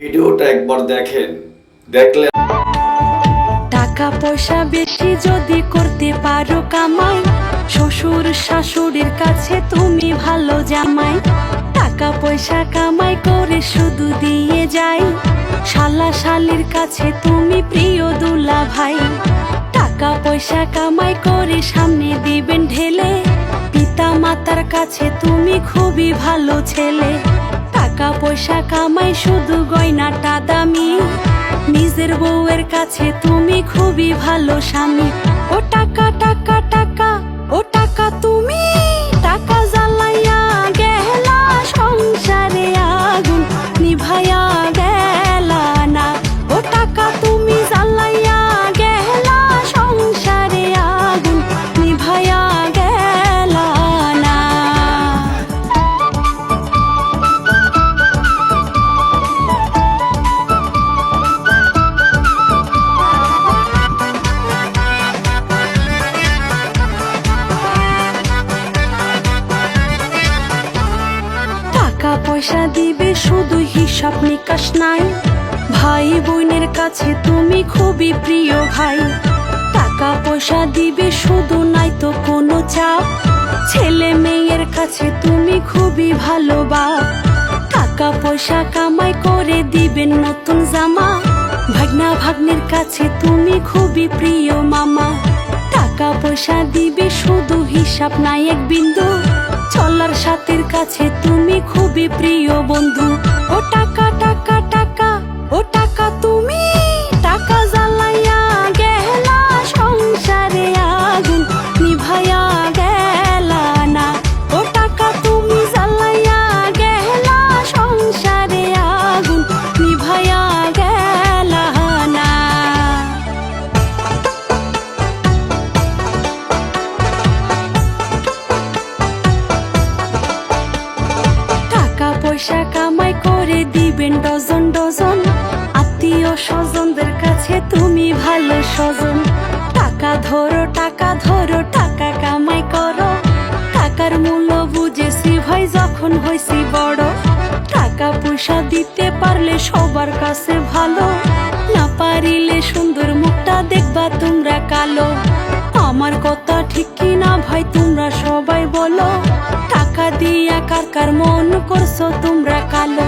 ভিডিওটা একবার দেখেন। দেখলে টাকা পয়সা বেশি যদি করতে পারো কামাই, শ্বশুর শাশুড়ির কাছে তুমি ভালো জামাই। টাকা পয়সা কামাই করে শুধু দিয়ে যাই, শালা শালির কাছে তুমি প্রিয় দুলা ভাই টাকা পয়সা কামাই করে সামনে দিবেন ঢেলে পিতা মাতার কাছে তুমি খুবই ভালো ছেলে। টাকা পয়সা কামাই, শুধু গয়নাটা দামি। নিজের বউয়ের কাছে তুমি খুবই ভালো স্বামী। ও টাকা পয়সা দিবে, শুধু হিসাব নিকাশ নাই। ভাই বোনের কাছে তুমি খুবই প্রিয় ভাই। টাকা পয়সা দিবে, শুধু নাই তো কোনো চাপ। ছেলে মেয়ের কাছে তুমি খুবই ভালো টাকা পয়সা কামাই করে দিবেন নতুন জামা। ভাগনা ভাগ্নের কাছে তুমি খুবই প্রিয় মামা। টাকা পয়সা দিবে, শুধু হিসাব নাই এক বিন্দু। চলার সাথের কাছে তুমি খুবই প্রিয় বন্ধু। করে দিবেন ডজন ডজন। আত্মীয় স্বজনদের কাছে তুমি ভালো স্বজন। টাকা ধরো টাকা ধরো, টাকা কামাই করো। টাকার মূল্য বুঝেছি ভাই, যখন হয়েছি বড়। টাকা পয়সা দিতে পারলে সবার কাছে ভালো। না পারিলে সুন্দর মুখটা দেখবা তোমরা কালো। আমার কথা ঠিক কি না ভাই, তোমরা সবাই বলো। টাকা দিয়া কার কার মন করছ তোমরা কালো।